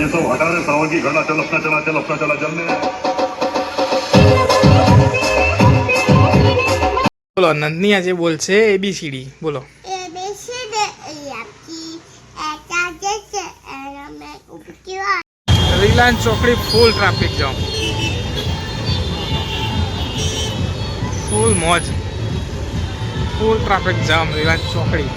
हटा रहे सावन की घटना चल अपना चला चल अपना चला चलने બોલો નંદની આજે બોલશે એબીસીડી બોલો રિલાયન્સ ચોકડી ફૂલ ટ્રાફિક જામ ફૂલ મોજ ફૂલ ટ્રાફિક જામ રિલાયન્સ ચોકડી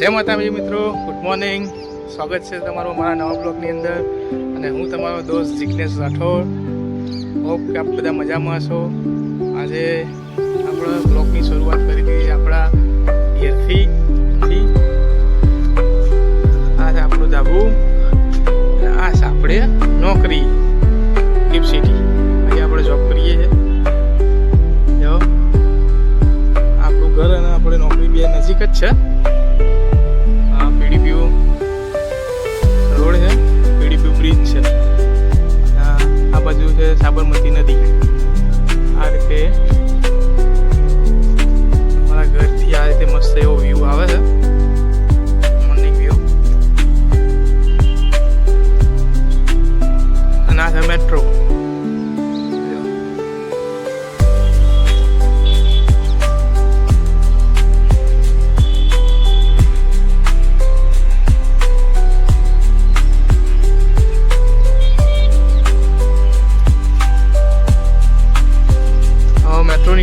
જય માતાજી મિત્રો ગુડ મોર્નિંગ સ્વાગત છે તમારું મારા નવા બ્લોગની અંદર. અને હું તમારો દોસ્ત જિગ્નેશ રાઠોડ. હોપ કે આપ બધા મજામાં છો આજે આપણા બ્લોગની શરૂઆત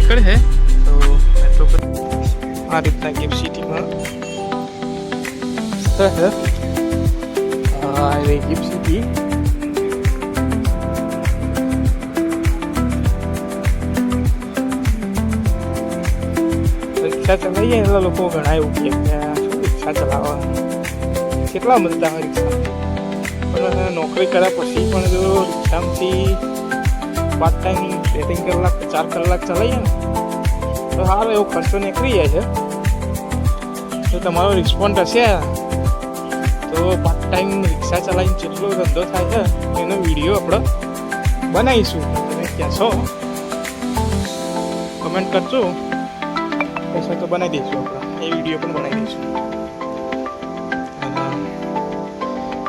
નીકળે છે તો મેટ્રો પર આ રીતના ગિફ્ટ સિટીમાં છે આ રહી ગિફ્ટ સિટી રિક્ષા ચલાવીએ એટલે લોકો ઘણા એવું કે રિક્ષા ચલાવવા કેટલા મળતા હોય રિક્ષા પણ નોકરી કર્યા પછી પણ જો રિક્ષામાંથી પાર્ટ ટાઈમ બે કલાક ચાર કલાક ચલાવીએ ને, તો સારો એવો ખર્ચો નીકળી જાય છે. તો તમારો રિસ્પોન્ડ હશે, તો પાર્ટ ટાઈમ રિક્ષા ચલાવીને જેટલો ધંધો થાય છે, એનો વીડિયો આપણે બનાવીશું. તમે કહેશો કમેન્ટ કરજો. પૈસા તો બનાવી દઈશું આપણે, એ વીડિયો પણ બનાવી દઈશું.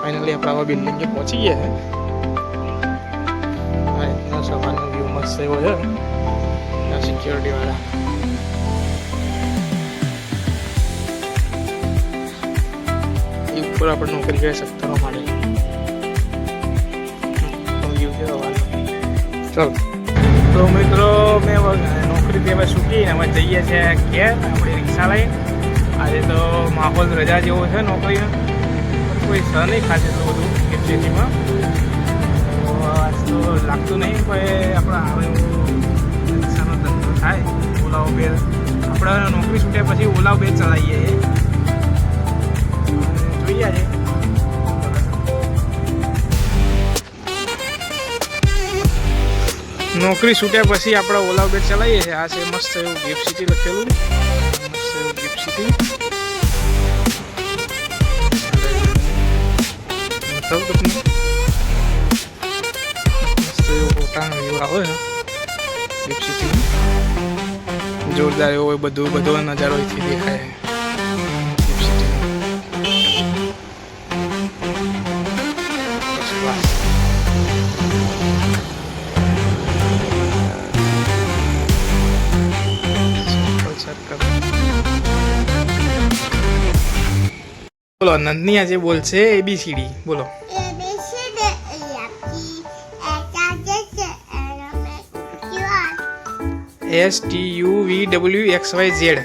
ફાઇનલી આપણે આવા બિલ્ડિંગે પહોંચી ગયા આ રીતના વ્યૂ મસ્ત એવો છે. આ સિક્યોરિટી વાળા. એ ઉપર આપણે નોકરી કરી શકતા માટે ચલો. તો મિત્રો, મેં નોકરી નોકરીથી હવે છૂટીને અમે જઈએ છીએ ઘેર, આપણે રિક્ષા લઈને આજે તો માહોલ રજા જેવો છે નોકરીનો. કોઈ સહ નહીં ખાસ એટલું બધું તો આજ તો લાગતું નહીં પણ આપણે આવે એવું રિક્ષાનો ધંધો થાય ઓલા ઉબેર આપણે નોકરી છૂટ્યા પછી ઓલા ઉબેર ચલાવીએ જોઈએ આજે નોકરી છૂટ્યા પછી આપણે ઓલા ઉબેર ચલાવીએ છીએ આ છે મસ્ત એવું ગિફ્ટ સિટી લખેલું મસ્ત એવું ગિફ્ટ સિટી બતાવું તમને ફોટાનો વ્યૂ આવે છે જોરદાર એવો બધું, બધો નજારો અહીંથી દેખાય. બોલો નંદની આજે બોલશે એબીસીડી બોલો. S T U V W X Y Z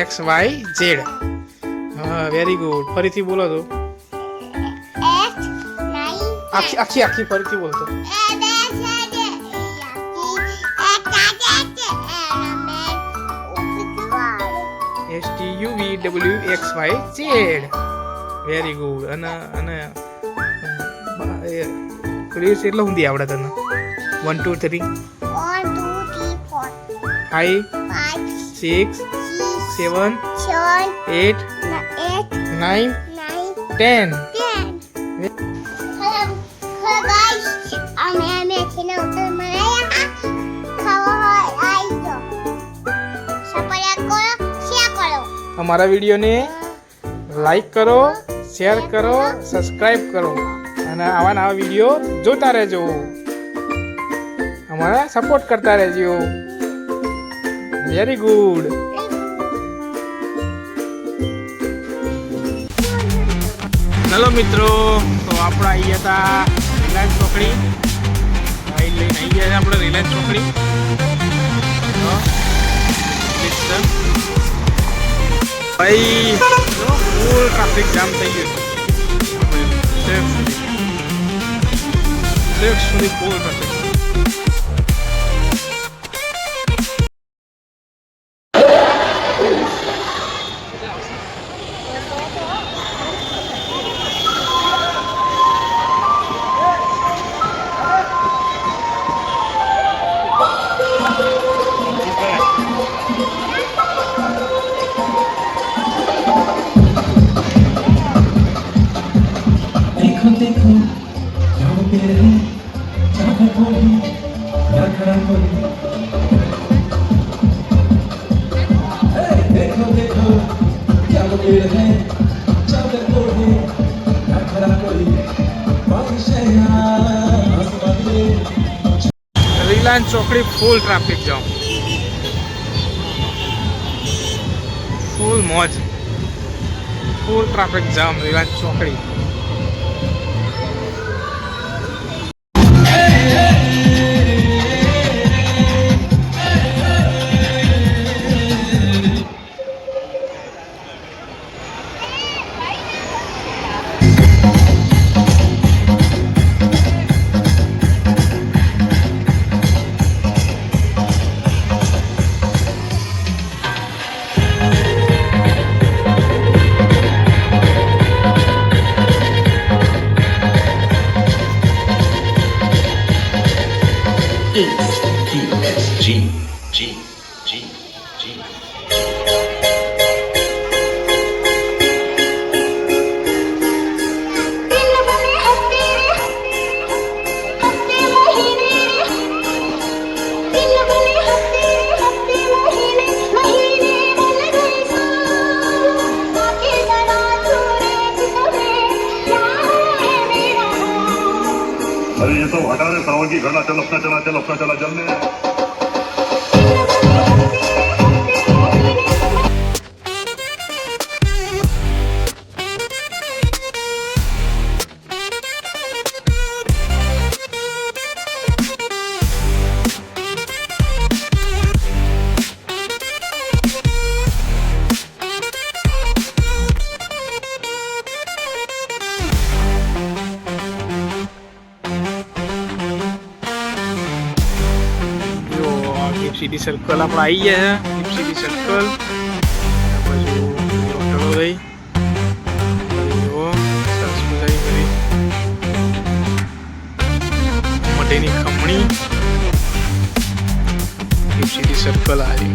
X Y Z હા વેરી ગુડ ફરીથી બોલો તો. આખી આખી આખી ફરીથી બોલતો S T U V W X Y Z very good અને અને એટલે સુધી આવડે તને. One two three One, two, three, four, five five, six six, seven seven, eight na- eight, nine nine, ten ten. Hello, hello guys. અમે અમે છેને ઉત્તર મળ્યા ખાવા હોય આવી જાઓ સપોર્ટ કરો શેર કરો અમારા વિડીયોને લાઈક કરો શેર કરો સબસ્ક્રાઈબ કરો. અને આવા નવા વીડિયો જોતા રહેજો. અમારા સપોર્ટ કરતા રહેજો. વેરી ગુડ ચલો મિત્રો, તો આપણે આવી હતા રિલાયન્સ ચોકડી. ગાઈડ લઈને આવી ગયા આપણે રિલાયન્સ ચોકડી. ભાઈ ફૂલ ટ્રાફિક જામ થઈ ગયું સુધી. ફૂલ ટ્રાફિક રિલાયન્સ ચોકડી ફૂલ ટ્રાફિક જામ ફૂલ મોજ ફૂલ ટ્રાફિક જામ રિલાયન્સ ચોકડી अरे ये तो हटा रहे सावन की घटना चल अपना चला चल अपना चला जलने જો સર્કલ આપણે આવી ગયા છે ગિફ્ટ સિટી સર્કલ બાજુ હોટલો રહી જો સરસ મજાની બધી મટેની ખમણી ગિફ્ટ સિટી સર્કલ આવી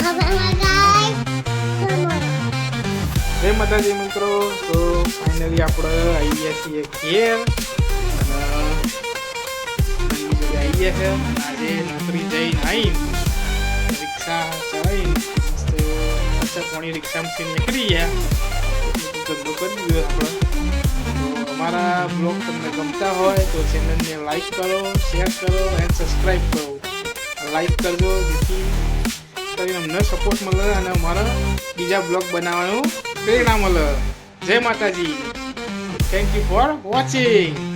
હવે ગાઈસ કમોન જય માતાજી મિત્રો તો ફાઇનલી આપણે આવી ગયા છીએ ઘેર બધી જગ્યાએ આવી ગયા છે આજે નોકરી જઈને આવીને રિક્ષા ચલાવીને મસ્ત પાછા પોણી રિક્ષામાંથી નીકળી ગયા ધંધો કરી દીધો આપણે તો અમારા બ્લોગ તમને ગમતા હોય તો ચેનલને લાઈક કરો શેર કરો એન્ડ સબસ્ક્રાઈબ કરો લાઈક કરજો જેથી કરીને અમને સપોર્ટ મળે અને અમારા બીજા બ્લોગ બનાવવાનું પ્રેરણા મળે જય માતાજી થેન્ક યુ ફોર વોચિંગ